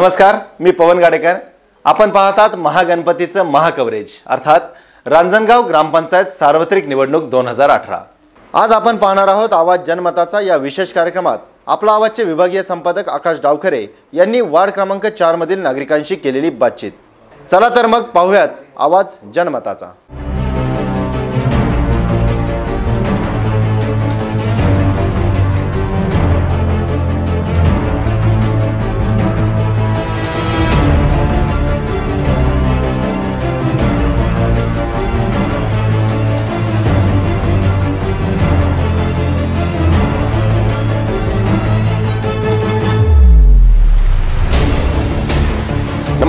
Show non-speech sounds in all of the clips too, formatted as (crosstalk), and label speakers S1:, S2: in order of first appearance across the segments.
S1: नमस्कार मी पवन गाडेकर. आपण पाहतात महागणपतीचं महाकवरेज अर्थात रांजणगाव ग्रामपंचायत सार्वत्रिक निवडणूक दोन हजार अठरा. आज आपण पाहणार आहोत आवाज जनमताचा या विशेष कार्यक्रमात. आपला आवाजचे विभागीय संपादक आकाश डावखरे यांनी वार्ड क्रमांक चारमधील नागरिकांशी केलेली बातचीत. चला तर मग पाहूयात आवाज जनमताचा.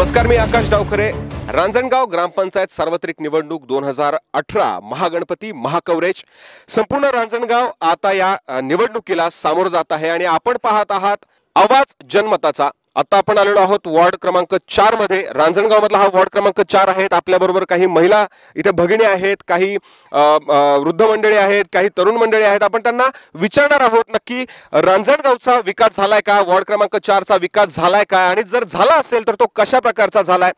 S2: नमस्कार मी आकाश डावखरे. रांजणगाव ग्रामपंचायत सार्वत्रिक निवडणूक दोन हजार अठरा महागणपती महाकवरेज. संपूर्ण रांजणगाव आता या निवडणुकीला सामोरं जात आहे आणि आपण पाहत आहात आवाज जनमताचा. आता आपण आलेलो आहोत वॉर्ड क्रमांक चारमध्ये. रांजणगाव मधला हा वॉर्ड क्रमांक चार आहेत. आपल्याबरोबर काही महिला इथे भगिनी आहेत काही वृद्ध मंडळी आहेत काही तरुण मंडळी आहेत. आपण त्यांना विचारणार आहोत नक्की रांजणगावचा विकास झालाय का? वॉर्ड क्रमांक चारचा विकास झालाय का? आणि जर झाला असेल तर तो कशा प्रकारचा झालाय?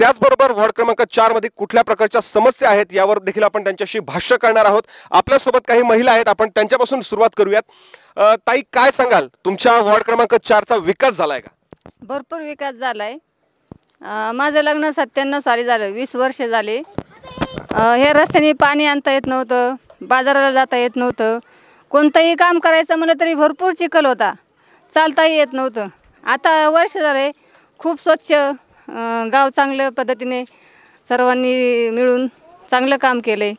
S2: त्याचबरोबर वॉर्ड क्रमांक चारमध्ये कुठल्या प्रकारच्या समस्या आहेत यावर देखील आपण त्यांच्याशी भाष्य करणार आहोत. आपल्यासोबत काही महिला आहेत. आपण त्यांच्यापासून सुरुवात करूयात. ताई काय सांगाल? तुमच्या वॉर्ड क्रमांक चारचा विकास झालाय का?
S3: भरपूर विकास झाला आहे माझं लग्न सत्त्याण्णव साली झालं वीस वर्ष झाले. हे रस्त्याने पाणी आणता येत नव्हतं बाजाराला जाता येत नव्हतं. कोणतंही काम करायचं म्हणलं तरी भरपूर चिखल होता. चालताही येत नव्हतं. आता वर्ष झाले खूप स्वच्छ गाव चांगल्या पद्धतीने सर्वांनी मिळून चांगलं काम केलं. आहे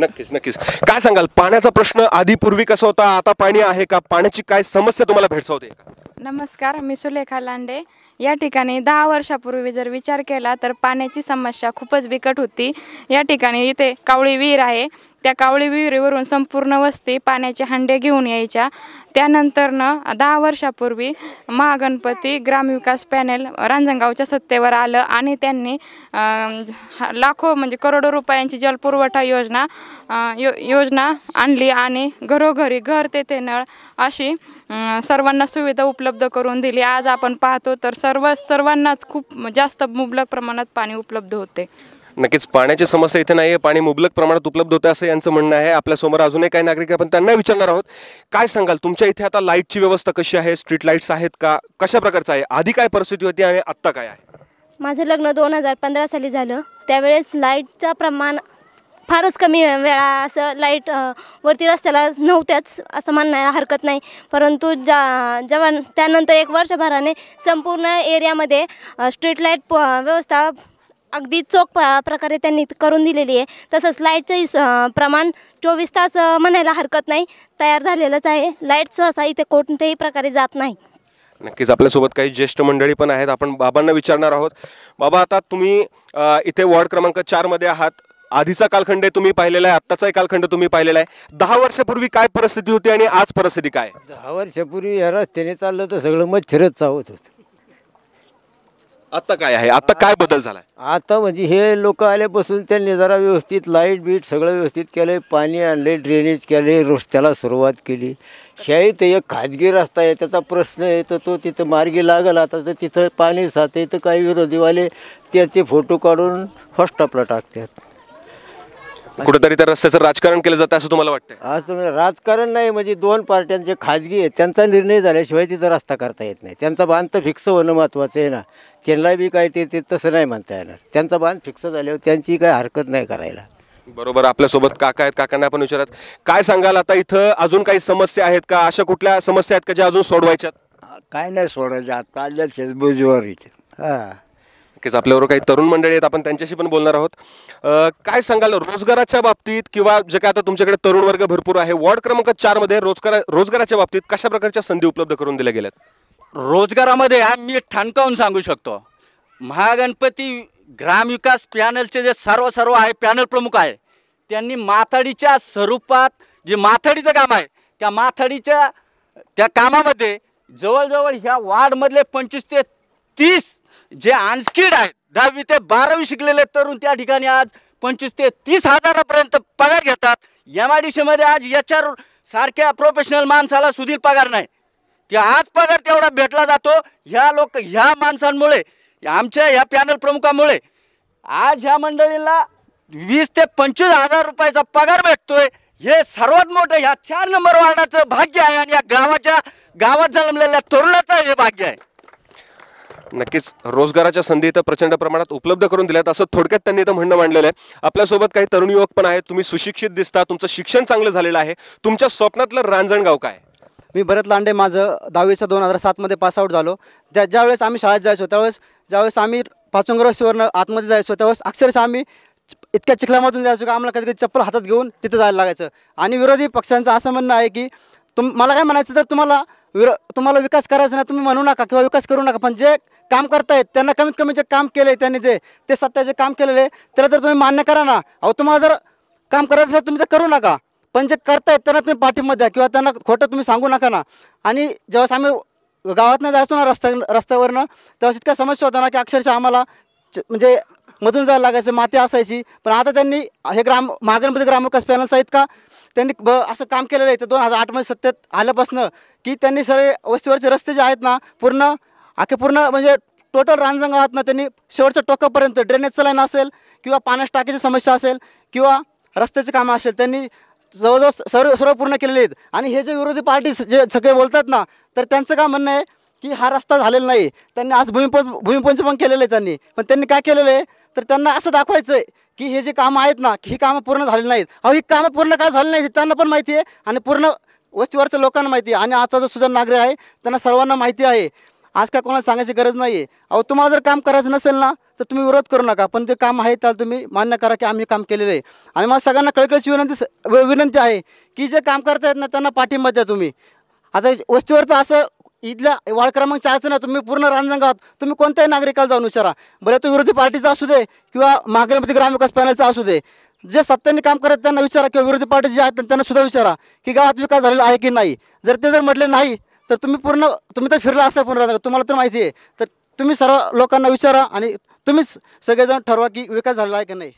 S2: नक्कीच नक्कीच. काय सांगाल? पाण्याचा प्रश्न आधी पूर्वी कसा होता? आता पाणी आहे का? पाण्याची काय समस्या तुम्हाला भेडसावते? का
S4: नमस्कार मी सुलेखा लांडे. या ठिकाणी दहा वर्षापूर्वी जर विचार केला तर पाण्याची समस्या खूपच बिकट होती. या ठिकाणी इथे कावळी विहीर आहे. त्या कावळी विहिरीवरून संपूर्ण वस्ती पाण्याचे हंडे घेऊन यायच्या. त्यानंतरनं दहा वर्षापूर्वी महागणपती ग्रामविकास पॅनेल रांजणगावच्या सत्तेवर आलं आणि त्यांनी लाखो म्हणजे करोडो रुपयांची जलपुरवठा योजना यो योजना आणली आणि घरोघरी घर तेथे नळ अशी सर्वांना सुविधा उपलब्ध करून दिली. आज आपण पाहतो तर सर्व सर्वांनाच खूप जास्त मुबलक प्रमाणात पाणी उपलब्ध होते.
S2: नक्कीच पाण्याची समस्या इथे नाही आहे पाणी मुबलक प्रमाणात उपलब्ध होते असं यांचं म्हणणं आहे. आपल्यासमोर अजूनही काही नागरिक आपण त्यांना विचारणार आहोत. काय सांगाल? तुमच्या इथे आता लाईटची व्यवस्था कशी आहे? स्ट्रीट लाईट्स आहेत का? कशा प्रकारचं आहे? आधी काय परिस्थिती होती आणि आत्ता काय आहे?
S5: माझं लग्न दोन हजार पंधरा साली झालं. त्यावेळेस लाईटचं प्रमाण फारच कमी वेळा असं लाइट वरती रस्त्याला नव्हत्याच असं म्हणायला हरकत नाही. परंतु ज्या जेव्हा त्यानंतर एक वर्षभराने संपूर्ण एरियामध्ये स्ट्रीट लाइट प व्यवस्था अगदी चोख प प्रकारे त्यांनी करून दिलेली आहे. तसंच लाईटचंही प्रमाण चोवीस तास म्हणायला हरकत नाही. तयार झालेलंच आहे. लाइट सहसा इथे कोणत्याही प्रकारे जात नाही.
S2: नक्कीच आपल्यासोबत काही ज्येष्ठ मंडळी पण आहेत. आपण बाबांना विचारणार आहोत. बाबा आता तुम्ही इथे वॉर्ड क्रमांक चारमध्ये आहात. आधीचा कालखंड तुम्ही पाहिलेला आहे आत्ताचाही कालखंड तुम्ही पाहिलेला आहे. दहा वर्षापूर्वी काय परिस्थिती होती आणि आज परिस्थिती काय?
S6: दहा वर्षापूर्वी या रस्त्याने चाललं तर सगळं मच्छरच चावत होतं.
S2: आता काय आहे? आता काय बदल झालाय?
S6: आता म्हणजे हे लोक आल्यापासून त्यांनी जरा व्यवस्थित लाइट बीट सगळं व्यवस्थित केलं पाणी आणले ड्रेनेज केले रस्त्याला सुरुवात केली. शाही तर एक खाजगी रस्ता आहे त्याचा प्रश्न आहे तर तो तिथं मार्गी लागला आता तर तिथं पाणी साथे तर काही विरोधीवाले त्याचे फोटो काढून हॉस्टॉपला टाकतात.
S2: कुठेतरी त्या रस्त्याचं राजकारण केलं जातं असं तुम्हाला वाटतंय?
S6: आज तुम्ही राजकारण नाही म्हणजे दोन पार्ट्यांचे खाजगी आहेत. त्यांचा निर्णय झाल्याशिवाय तिथं रस्ता करता येत नाही. त्यांचा बांध तर फिक्स होणं महत्त्वाचं आहे ना. त्यांना बी काय ते ते तसं नाही म्हणता येणार. त्यांचा बांध फिक्स झाल्यावर त्यांची काय हरकत नाही करायला.
S2: बरोबर आपल्यासोबत काका आहेत काकांना आपण विचारत. काय सांगाल आता इथं? अजून काही समस्या आहेत का? अशा कुठल्या समस्या आहेत का ज्या अजून सोडवायच्यात?
S7: काय नाही सोडायचं. आता आल्याच बुजवर इथे. हां.
S2: नक्कीच. आपल्याबरोबर काही तरुण मंडळी आहेत. आपण त्यांच्याशी पण बोलणार आहोत. काय सांगाल रोजगाराच्या बाबतीत किंवा जे काय आता तुमच्याकडे तरुण वर्ग भरपूर आहे वॉर्ड क्रमांक चारमध्ये रोजगार रोजगाराच्या बाबतीत कशा प्रकारच्या संधी उपलब्ध करून दिल्या गेल्यात?
S8: रोजगारामध्ये हा मी ठाणकावून सांगू शकतो. महागणपती ग्रामविकास पॅनलचे जे सर्व सर्व आहे पॅनल प्रमुख आहे त्यांनी माथाडीच्या स्वरूपात जे माथाडीचं काम आहे त्या माथाडीच्या त्या कामामध्ये जवळजवळ ह्या वार्डमधले पंचवीस ते तीस जे अनस्किल्ड आहेत दहावी ते बारावी शिकलेले तरुण त्या ठिकाणी आज पंचवीस ते तीस हजारापर्यंत पगार घेतात. एम आय डी सीमध्ये आज एच आर सारख्या प्रोफेशनल माणसाला सुधीर पगार नाही. ते आज पगार तेवढा भेटला जातो ह्या लोक ह्या माणसांमुळे आमच्या ह्या पॅनल प्रमुखामुळे. आज ह्या मंडळीला वीस ते पंचवीस हजार रुपयाचा पगार भेटतोय. हे सर्वात मोठं ह्या चार नंबर वार्डाचं भाग्य आहे आणि या गावाच्या गावात जन्मलेल्या तरुणाचं हे भाग्य आहे.
S2: नक्कीच रोजगाराच्या संधी इथं प्रचंड प्रमाणात उपलब्ध करून दिल्यात. असं थोडक्यात त्यांनी इथं म्हणणं मांडलेलं आहे. आपल्यासोबत काही तरुण युवक पण आहेत. तुम्ही सुशिक्षित दिसता. तुमचं शिक्षण चांगलं झालेलं आहे. तुमच्या स्वप्नातलं रांजणगाव काय?
S9: मी भरत लांडे. माझं दहावीचं दोन हजार सातमध्ये पासआउट झालो. त्या ज्यावेळेस आम्ही शाळेत जायचो त्यावेळेस ज्यावेळेस आम्ही पाचोंगर रस्त्यावरनं आतमध्ये जायचो त्यावेळेस अक्षरशः आम्ही इतक्या चिखलामधून जायचो की आम्हाला कधी कधी चप्पल हातात घेऊन तिथं जायला लागायचं. आणि विरोधी पक्षांचं असं म्हणणं आहे की तुम मला काय म्हणायचं तर तुम्हाला विर तुम्हाला विकास करायचा नाही तुम्ही म्हणू नका किंवा विकास करू नका पण जे काम करतायत त्यांना कमीत कमी जे काम केले त्यांनी जे ते सत्ता जे काम केलेले त्याला तर तुम्ही मान्य करा ना अहो तुम्हाला जर काम करायचं असेल तुम्ही ते करू नका पण जे करतायत त्यांना तुम्ही पाठिंबा द्या किंवा त्यांना खोटं तुम्ही सांगू नका ना. आणि जेव्हा आम्ही गावातनं जायचो ना रस्त्या रस्त्यावरनं त्यावेळेस इतक्या समस्या होत्या ना की अक्षरशः आम्हाला च- म्हणजे मधून जायला लागायचं माती असायची. पण आता त्यांनी हे ग्राम महागणपती ग्रामविकास पॅनलचा इतका त्यांनी ब असं काम केलेलं आहे. दोन हजार आठमध्ये सत्तेत आल्यापासनं की त्यांनी सगळे वस्तीवरचे रस्ते जे आहेत ना पूर्ण अख्खे पूर्ण म्हणजे टोटल रानजंग आहात ना त्यांनी शेवटच्या टोकापर्यंत ड्रेनेजचं लाईन असेल किंवा पाण्याच्या टाकीची समस्या असेल किंवा रस्त्याची कामं असेल त्यांनी जवळजवळ सर्व सर्व पूर्ण केलेले आहेत. आणि हे जे विरोधी पार्टी जे सगळे बोलतात ना तर त्यांचं काय म्हणणं आहे? की हा रस्ता झालेला नाही. त्यांनी आज भूमिप भूमिपूजन पण केलेलं आहे त्यांनी. पण त्यांनी काय केलेलं आहे? तर त्यांना असं दाखवायचं आहे की हे जे कामं आहेत ना ही कामं पूर्ण झालेली नाहीत. अहो ही कामं पूर्ण काय झाली नाही त्यांना पण माहिती आहे आणि पूर्ण वस्तीवरच्या लोकांना माहिती आहे. आणि आजचा जो सुजन नागरिक आहे त्यांना सर्वांना माहिती आहे. आज काय कोणाला सांगायची गरज नाही आहे अहो तुम्हाला जर काम करायचं नसेल ना तर तुम्ही विरोध करू नका. पण जे काम आहे त्याला तुम्ही मान्य करा की आम्ही काम केलेलं आहे. आणि मला सगळ्यांना कळकळीची विनंती विनंती आहे की जे काम करतायत ना त्यांना पाठिंबा द्या तुम्ही. आता वस्तीवरचं असं इथल्या वार्ड क्रमांक चारचं ना तुम्ही पूर्ण रांजणगावात तुम्ही कोणत्याही नागरिकाला जाऊन विचारा. बरं तो विरोधी पार्टीचा असू दे किंवा महागणपती ग्रामविकास पॅनलचा असू दे. जे सत्तेने काम करत त्यांना विचारा किंवा विरोधी पार्टी जे आहेत त्यांना सुद्धा विचारा की गावात विकास झालेला आहे की नाही. जर ते जर म्हटले नाही तर तुम्ही पूर्ण तुम्ही तर फिरला असता पूर्ण तुम्हाला तर माहिती आहे. तर तुम्ही सर्व लोकांना विचारा आणि तुम्हीच सगळेजण ठरवा की विकास झालेला आहे की नाही.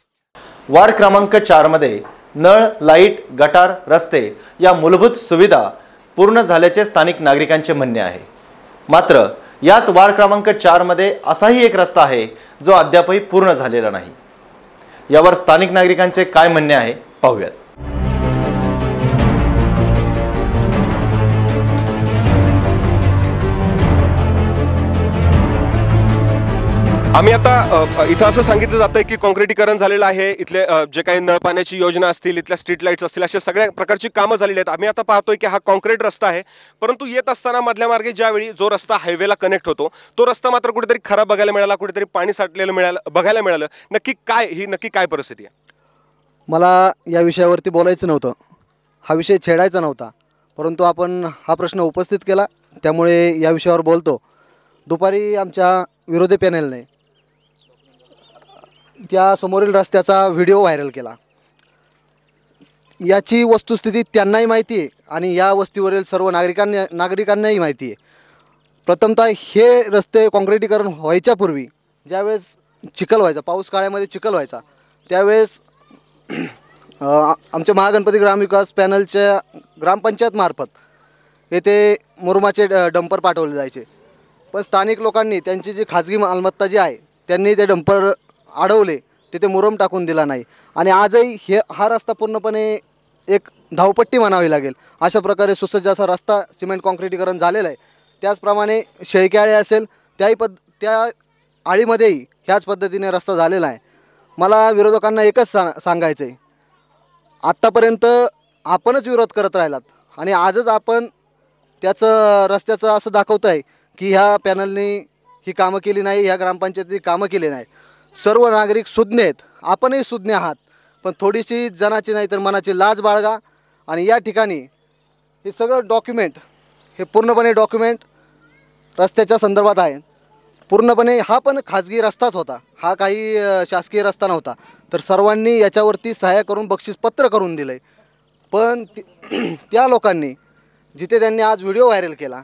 S1: वार्ड क्रमांक चारमध्ये नळ लाइट गटार रस्ते या मूलभूत सुविधा पूर्ण झाल्याचे स्थानिक नागरिकांचे म्हणणे आहे. मात्र याच वार्ड क्रमांक चारमध्ये असाही एक रस्ता आहे जो अद्यापही पूर्ण झालेला नाही. यावर स्थानिक नागरिकांचे काय म्हणणे आहे पाहूयात.
S2: आम्ही आता इथं असं सांगितलं जातंय की कॉन्क्रिटीकरण झालेलं आहे. इथले जे काही नळ पाण्याची योजना असतील इथल्या स्ट्रीट लाईट्स असतील अशा सगळ्या प्रकारची कामं झालेली आहेत. आम्ही आता पाहतोय की हा कॉन्क्रीट रस्ता आहे. परंतु येत असताना मधल्या मार्गे ज्यावेळी जो रस्ता हायवेला कनेक्ट होतो तो रस्ता मात्र कुठेतरी खराब बघायला मिळाला कुठेतरी पाणी साठलेलं मिळालं बघायला मिळालं. नक्की काय ही नक्की काय परिस्थिती आहे?
S9: मला या विषयावरती बोलायचं नव्हतं. हा विषय छेडायचा नव्हता. परंतु आपण हा प्रश्न उपस्थित केला. त्यामुळे या विषयावर बोलतो. दुपारी आमच्या विरोधी पॅनेलने त्या समोरील रस्त्याचा व्हिडिओ व्हायरल केला. याची वस्तुस्थिती त्यांनाही माहिती आहे आणि या वस्तीवरील सर्व नागरिकांना नागरिकांनाही माहिती आहे. प्रथमतः हे रस्ते काँक्रिटीकरण व्हायच्या पूर्वी ज्यावेळेस चिखल व्हायचा पाऊस काळ्यामध्ये चिखल व्हायचा त्यावेळेस आमच्या महागणपती ग्रामविकास पॅनलच्या ग्रामपंचायतमार्फत येथे मुरुमाचे ड- डंपर पाठवले जायचे. पण स्थानिक लोकांनी त्यांची जी खाजगी मालमत्ता जी आहे त्यांनी ते डंपर अडवले तिथे मुरम टाकून दिला नाही. आणि आजही हे हा रस्ता पूर्णपणे एक धावपट्टी म्हणावी लागेल. अशा प्रकारे सुसज्ज असा रस्ता सिमेंट काँक्रिटीकरण झालेला आहे. त्याचप्रमाणे शेळक्याळे असेल त्याही पद त्या आळीमध्येही ह्याच पद्धतीने रस्ता झालेला आहे. मला विरोधकांना एकच सा सांगायचं आहे आत्तापर्यंत आपणच विरोध करत राहिलात. आणि आजच आपण त्याचं रस्त्याचं असं दाखवतं आहे की ह्या पॅनलनी ही कामं केली नाही ह्या ग्रामपंचायतीने कामं केली नाही. सर्व नागरिक सुज्ञ आहेत आपणही सुज्ञ आहात. पण थोडीशी जनाची नाही तर मनाची लाज बाळगा आणि या ठिकाणी हे सगळं डॉक्युमेंट हे पूर्णपणे डॉक्युमेंट रस्त्याच्या संदर्भात आहे. पूर्णपणे हा पण खाजगी रस्ताच होता. हा काही शासकीय रस्ता नव्हता. तर सर्वांनी याच्यावरती सहाय्य करून बक्षीसपत्र करून दिलं आहे पण (clears throat) त्या लोकांनी जिथे त्यांनी आज व्हिडिओ व्हायरल केला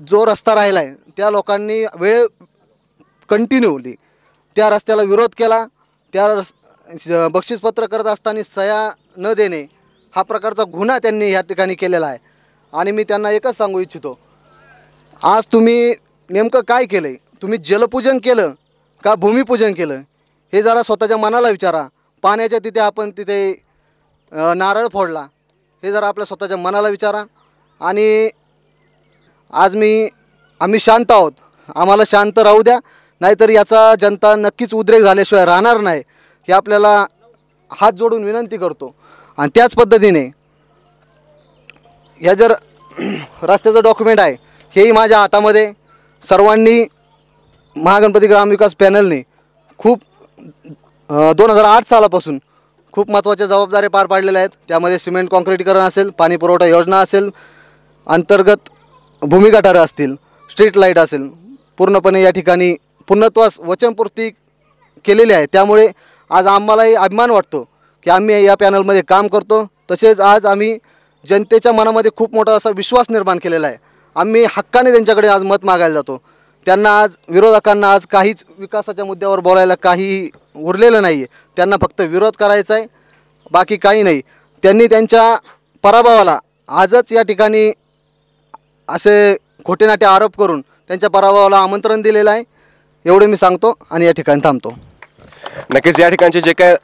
S9: जो रस्ता राहिला आहे त्या लोकांनी वेळ कंटिन्यूली त्या रस्त्याला विरोध केला. त्या रस् बक्षीसपत्र करत असताना सह्या न देणे हा प्रकारचा गुन्हा त्यांनी या ठिकाणी केलेला आहे. आणि मी त्यांना एकच सांगू इच्छितो. आज तुम्ही नेमकं काय केलं आहे तुम्ही जलपूजन केलं का भूमिपूजन केलं? हे जरा स्वतःच्या मनाला विचारा. पाण्याच्या तिथे आपण तिथे नारळ फोडला. हे जरा आपल्या स्वतःच्या मनाला विचारा. आणि आज मी आम्ही शांत आहोत. आम्हाला शांत राहू द्या. नाहीतर याचा जनता नक्कीच उद्रेक झाल्याशिवाय राहणार नाही हे आपल्याला हात जोडून विनंती करतो. आणि त्याच पद्धतीने ह्या जर (clears throat) रस्त्याचं डॉक्युमेंट आहे हेही माझ्या हातामध्ये सर्वांनी महागणपती ग्रामविकास पॅनलने खूप दोन हजार आठ सालापासून खूप महत्त्वाच्या जबाबदाऱ्या पार पाडलेल्या आहेत. त्यामध्ये सिमेंट काँक्रीटीकरण असेल पाणी पुरवठा योजना असेल अंतर्गत भूमिगटारं असतील स्ट्रीट लाइट असेल पूर्णपणे या ठिकाणी पूर्णत्वास वचनपूर्ती केलेली आहे. त्यामुळे आज आम्हालाही अभिमान वाटतो की आम्ही या पॅनलमध्ये काम करतो. तसेच आज आम्ही जनतेच्या मनामध्ये खूप मोठा असा विश्वास निर्माण केलेला आहे. आम्ही हक्काने त्यांच्याकडे आज मत मागायला जातो. त्यांना आज विरोधकांना आज काहीच विकासाच्या मुद्द्यावर बोलायला काही उरलेलं नाही आहे त्यांना फक्त विरोध करायचा आहे बाकी काही नाही. त्यांनी त्यांच्या पराभवाला आजच या ठिकाणी असे खोटेनाटे आरोप करून त्यांच्या पराभवाला आमंत्रण दिलेलं आहे. एवढं मी सांगतो आणि या ठिकाणी थांबतो.
S2: नक्कीच या ठिकाणचे जे काय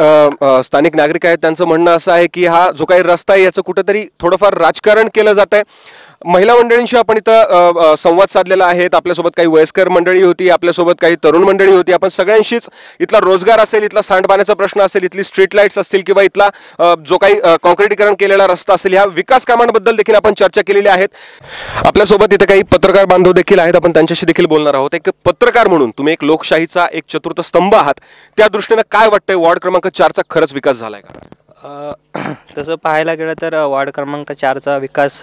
S2: स्थानिक नागरिक आहेत त्यांचं म्हणणं असं आहे की हा जो काही रस्ता आहे याचं कुठंतरी थोडंफार राजकारण केलं जात आहे महिला मंडळींशी आपण इथं संवाद साधलेला आहे. आपल्यासोबत काही वयस्कर मंडळी होती आपल्यासोबत काही तरुण मंडळी होती. आपण सगळ्यांशीच इथला रोजगार असेल इथला सांडपाण्याचा प्रश्न असेल इथली स्ट्रीट लाईट्स असतील किंवा इथला जो काही अ, कॉन्क्रिटीकरण केलेला रस्ता असेल ह्या विकास कामांबद्दल देखील आपण चर्चा केलेली आहेत. आपल्यासोबत इथं काही पत्रकार बांधव देखील आहेत. आपण त्यांच्याशी देखील बोलणार आहोत. एक पत्रकार म्हणून तुम्ही एक लोकशाहीचा एक चतुर्थ स्तंभ आहात. त्या दृष्टीने काय वाटतंय? वॉर्ड क्रमांक चारचा खरंच विकास झालाय का? (clears throat)
S10: तसं पाहायला गेलं तर वॉर्ड क्रमांक चारचा विकास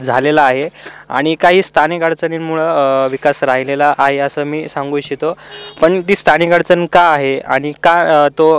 S10: झालेला आहे. आणि काही स्थानिक अडचणींमुळं विकास राहिलेला आहे असं मी सांगू इच्छितो. पण ती स्थानिक अडचण का आहे? आणि का तो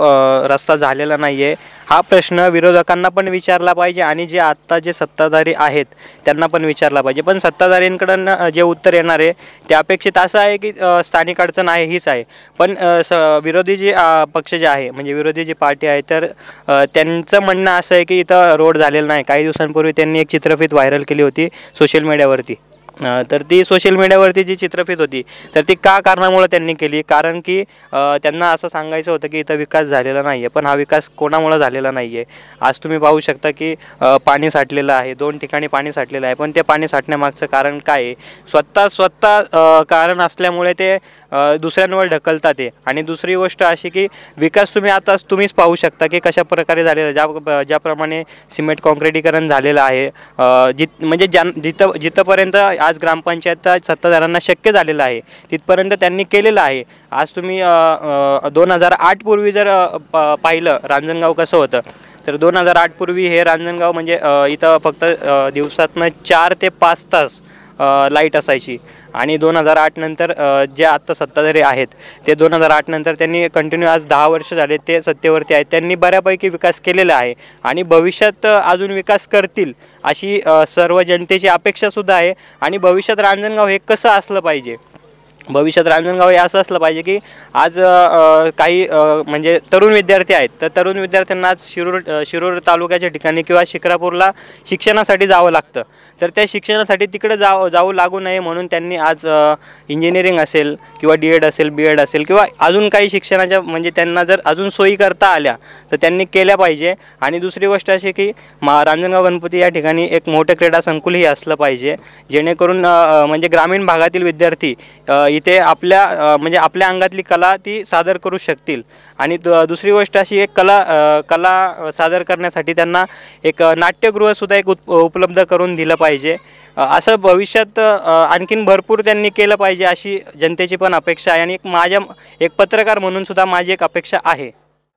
S10: रस्ता झालेला नाही आहे हा प्रश्न विरोधकांना पण विचारला पाहिजे आणि जे आत्ता जे सत्ताधारी आहेत त्यांना पण विचारला पाहिजे. पण सत्ताधारींकडून जे उत्तर येणार आहे ते अपेक्षित असं आहे की स्थानिक अडचण आहे हीच आहे. पण स विरोधी जे पक्ष जे आहे म्हणजे विरोधी जी पार्टी आहे तर त्यांचं म्हणणं असं आहे की इथं रोड झालेला नाही. काही दिवसांपूर्वी त्यांनी एक चित्रफित व्हायरल केली होती सोशल मीडियावरती. तर ती सोशल मीडियावरती जी चित्रफित होती तर ती का कारणामुळं त्यांनी केली? कारण की त्यांना असं सांगायचं होतं की इथं विकास झालेला नाही आहे पण हा विकास कोणामुळं झालेला नाही आहे आज तुम्ही पाहू शकता की पाणी साठलेलं आहे दोन ठिकाणी पाणी साठलेलं आहे पण ते पाणी साठण्यामागचं कारण काय आहे? स्वतः स्वतः कारण असल्यामुळे ते दुसऱ्यांवर ढकलतात ते. आणि दुसरी गोष्ट अशी की विकास तुम्ही आता तुम्हीच पाहू शकता की कशा प्रकारे झालेला ज्या ज्याप्रमाणे सिमेंट कॉन्क्रिटीकरण झालेलं आहे. जित म्हणजे ज्या जिथं जिथंपर्यंत आज ग्रामपंचायत सत्ताधाऱ्यांना शक्य झालेलं आहे तिथपर्यंत त्यांनी केलेलं आहे. आज तुम्ही दोन हजार आठपूर्वी जर प- पाहिलं रांजणगाव कसं होतं तर दोन हजार आठपूर्वी हे रांजणगाव म्हणजे इथं फक्त दिवसातनं चार ते पाच तास लाइट असायची. आणि दोन हजार आठ नंतर जे आत्ता सत्ताधारी आहेत ते दोन हजार आठ नंतर त्यांनी कंटिन्यू आज दहा वर्ष झाले ते सत्तेवरती आहेत. त्यांनी बऱ्यापैकी विकास केलेला आहे आणि भविष्यात अजून विकास करतील अशी सर्व जनतेची अपेक्षासुद्धा आहे. आणि भविष्यात रांजणगाव हे कसं असलं पाहिजे? भविष्यात रांजणगाव हे असं असलं पाहिजे की आज काही म्हणजे तरुण विद्यार्थी आहेत. तर तरुण विद्यार्थ्यांना आज शिरूर शिरूर तालुक्याच्या ठिकाणी किंवा शिक्रापूरला शिक्षणासाठी जावं लागतं. तर त्या शिक्षणासाठी तिकडे जावं जाऊ लागू नये म्हणून त्यांनी आज इंजिनिअरिंग असेल किंवा डी एड असेल बी एड असेल किंवा अजून काही शिक्षणाच्या म्हणजे त्यांना जर अजून सोयी करता आल्या तर त्यांनी केल्या पाहिजे. आणि दुसरी गोष्ट अशी की मा रांजणगाव गणपती या ठिकाणी एक मोठं क्रीडा संकुलही असलं पाहिजे. जेणेकरून म्हणजे ग्रामीण भागातील विद्यार्थी इथे आपल्या म्हणजे आपल्या अंगातली कला ती सादर करू शकतील. आणि दुसरी गोष्ट अशी एक कला कला सादर करण्यासाठी त्यांना एक नाट्यगृहसुद्धा एक उप उपलब्ध करून दिलं पाहिजे. असं भविष्यात आणखीन भरपूर त्यांनी केलं पाहिजे अशी जनतेची पण अपेक्षा आहे. आणि एक माझ्या एक पत्रकार म्हणूनसुद्धा माझी एक अपेक्षा आहे.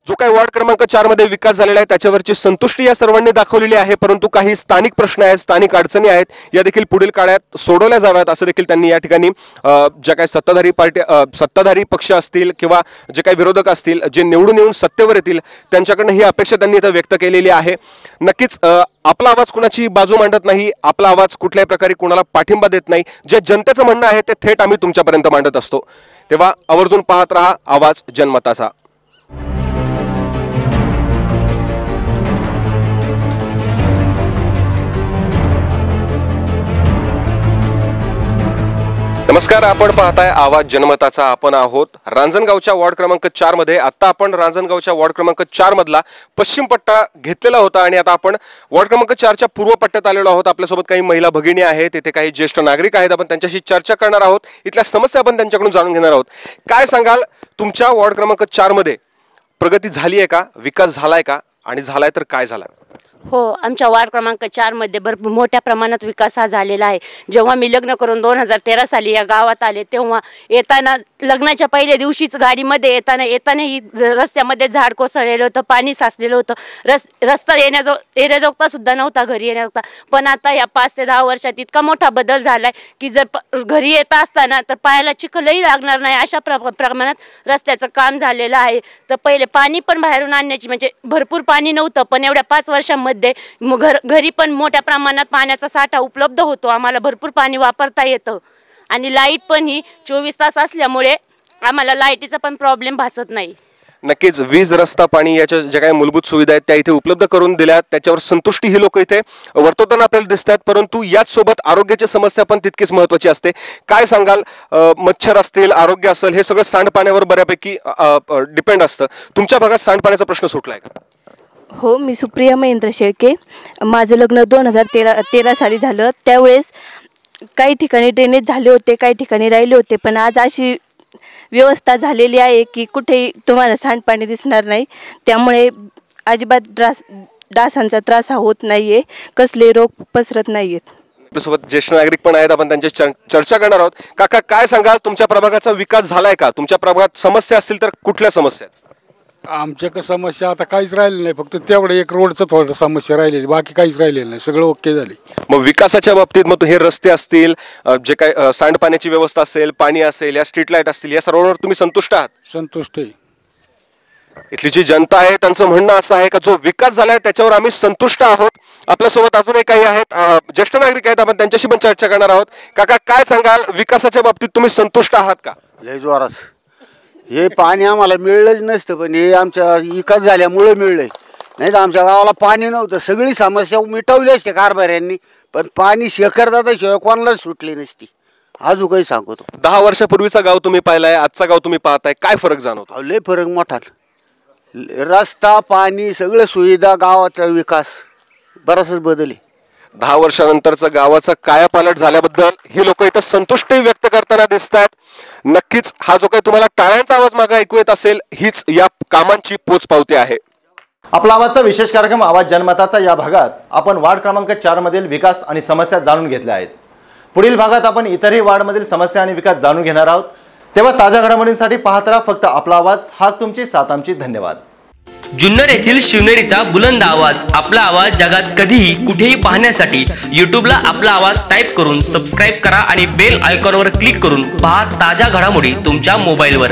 S2: जो काही वॉर्ड क्रमांक चारमध्ये विकास झालेला आहे त्याच्यावरची संतुष्टी या सर्वांनी दाखवलेली आहे परंतु काही स्थानिक प्रश्न आहेत स्थानिक अडचणी आहेत या देखील पुढील काळात सोडवल्या जाव्यात असं देखील त्यांनी या ठिकाणी ज्या काही सत्ताधारी पार्टी सत्ताधारी पक्ष असतील किंवा जे काही विरोधक असतील जे निवडून येऊन सत्तेवर येतील त्यांच्याकडनं ही अपेक्षा त्यांनी इथं व्यक्त केलेली आहे. नक्कीच आपला आवाज कुणाची बाजू मांडत नाही आपला आवाज कुठल्याही प्रकारे कुणाला पाठिंबा देत नाही जे जनतेचं म्हणणं आहे ते थेट आम्ही तुमच्यापर्यंत मांडत असतो. तेव्हा आवर्जून पाहत राहा आवाज जनमताचा. नमस्कार आपण पाहताय आवाज जनमताचा. आपण आहोत रांजणगावच्या वॉर्ड क्रमांक चारमध्ये. आता आपण रांजणगावच्या वॉर्ड क्रमांक चार मधला पश्चिम पट्टा घेतलेला होता आणि आता आपण वॉर्ड क्रमांक चारच्या पूर्व पट्ट्यात आलेलो आहोत. आपल्यासोबत काही महिला भगिनी आहेत तिथे काही ज्येष्ठ नागरिक आहेत. आपण त्यांच्याशी चर्चा करणार आहोत. इथल्या समस्या आपण त्यांच्याकडून जाणून घेणार आहोत. काय सांगाल तुमच्या वॉर्ड क्रमांक चारमध्ये प्रगती झाली आहे का? विकास झालाय का? आणि झालाय तर काय झाला
S11: हो आमच्या वार्ड क्रमांक चारमध्ये भरपूर मोठ्या प्रमाणात विकास हा झालेला आहे. जेव्हा मी लग्न करून दोन हजार तेरा साली या गावात आले तेव्हा येताना लग्नाच्या पहिल्या दिवशीच गाडीमध्ये येताना येतानाही ज- रस्त्यामध्ये झाड कोसळलेलं होतं पाणी साचलेलं होतं. रस रस्ता येण्याजो येण्याजोगता सुद्धा नव्हता घरी येण्याजोगता. पण आता या पाच ते दहा वर्षात इतका मोठा बदल झालाय की जर प- घरी येत असताना तर पायाला चिखलही लागणार नाही अशा प्र प्रमाणात रस्त्याचं काम झालेलं आहे. तर पहिले पाणी पण बाहेरून आणण्याची म्हणजे भरपूर पाणी नव्हतं पण एवढ्या पाच वर्षांमध्ये म- घर घरी पण मोठ्या प्रमाणात पाण्याचा साठा उपलब्ध होतो. आम्हाला भरपूर पाणी वापरता येतं. आणि लाइट पण ही चोवीस तास असल्यामुळे आम्हाला लाईटीचा पण प्रॉब्लेम भासत नाही.
S2: नक्कीच वीज रस्ता पाणी याच्या ज्या काही मूलभूत सुविधा आहेत त्या इथे उपलब्ध करून दिल्या. त्याच्यावर संतुष्टी ही लोक इथे वर्तवताना आपल्याला दिसतात. परंतु याच सोबत आरोग्याची समस्या पण तितकीच महत्वाची असते. काय सांगाल? मच्छर असतील आरोग्य असेल हे सगळं सांडपाण्यावर बऱ्यापैकी डिपेंड असतं. तुमच्या भागात सांडपाण्याचा प्रश्न सुटलाय का?
S12: हो मी सुप्रिया महेंद्र शेळके. माझं लग्न दोन हजार तेरा तेरा साली झालं. त्यावेळेस काही ठिकाणी ड्रेनेज झाले होते काही ठिकाणी राहिले होते पण आज अशी व्यवस्था झालेली आहे की कुठेही तुम्हाला सांडपाणी दिसणार नाही. त्यामुळे अजिबात ड्रास डासांचा त्रास हा होत नाही आहे कसले रोग पसरत नाही आहेत
S2: आपल्यासोबत ज्येष्ठ नागरिक पण आहेत. आपण त्यांची चर्चा करणार आहोत. काका काय सांगाल? तुमच्या प्रभागाचा विकास झालाय का? तुमच्या प्रभागात समस्या असतील तर कुठल्या समस्या आहेत?
S13: आमच्याकडे समस्या आता काहीच राहिली नाही. फक्त तेवढं एक रोडचं थोडं समस्या राहिलेली. बाकी काहीच राहिलेलं नाही. सगळं ओके झाले.
S2: मग विकासाच्या बाबतीत मग हे रस्ते असतील जे काय अ, सांडपाण्याची व्यवस्था असेल पाणी असेल या स्ट्रीट लाइट असतील या सर्वांवर तुम्ही संतुष्ट आहात?
S13: संतुष्ट आहे.
S2: इथली जी जनता आहे त्यांचं म्हणणं असं आहे का जो विकास झालाय त्याच्यावर आम्ही संतुष्ट आहोत? आपल्यासोबत अजूनही काही आहेत ज्येष्ठ नागरिक आहेत आपण त्यांच्याशी पण चर्चा करणार आहोत. काका काय सांगाल? विकासाच्या बाबतीत तुम्ही संतुष्ट आहात का?
S7: लय जोरास हे पाणी आम्हाला मिळलंच नसतं पण हे आमच्या विकास झाल्यामुळे मिळलंय. नाही तर आमच्या गावाला पाणी नव्हतं. सगळी समस्या मिटवली असते कारभाऱ्यांनी पण पाणी शेखर शिवाय कोणालाच सुटली नसती. अजून काही सांगतो.
S2: दहा वर्षापूर्वीचा गाव तुम्ही पाहिलाय आजचा गाव तुम्ही पाहताय काय फरक जाणवतो?
S7: लय फरक मोठा रस्ता पाणी सगळं सुविधा गावाचा विकास बराचच बदल आहे.
S2: दहा वर्षानंतरचं गावाचं कायापालट झाल्याबद्दल ही लोक इथं संतुष्टी व्यक्त करताना दिसत आहेत नक्कीच हा जो काही तुम्हाला टाळ्यांचा आवाज मागे ऐकू येत असेल हीच या कामांची पोचपावती आहे.
S1: आपला आवाजचा विशेष कार्यक्रम आवाज जनमताचा या भागात. आपण वार्ड क्रमांक चार मधील विकास आणि समस्या जाणून घेतल्या आहेत. पुढील भागात आपण इतरही वार्डमधील समस्या आणि विकास जाणून घेणार आहोत. तेव्हा ताज्या घडामोडींसाठी पाहत राहा फक्त आपला आवाज. हा तुमची सात आमची धन्यवाद.
S14: जुन्नर येथील शिवनेरीचा बुलंद आवाज आपला आवाज जगात कधीही कुठेही पाहण्यासाठी यूट्यूबला आपला आवाज टाईप करून सबस्क्राईब करा आणि बेल आयकॉनवर क्लिक करून पहा ताज्या घडामोडी तुमच्या मोबाईलवर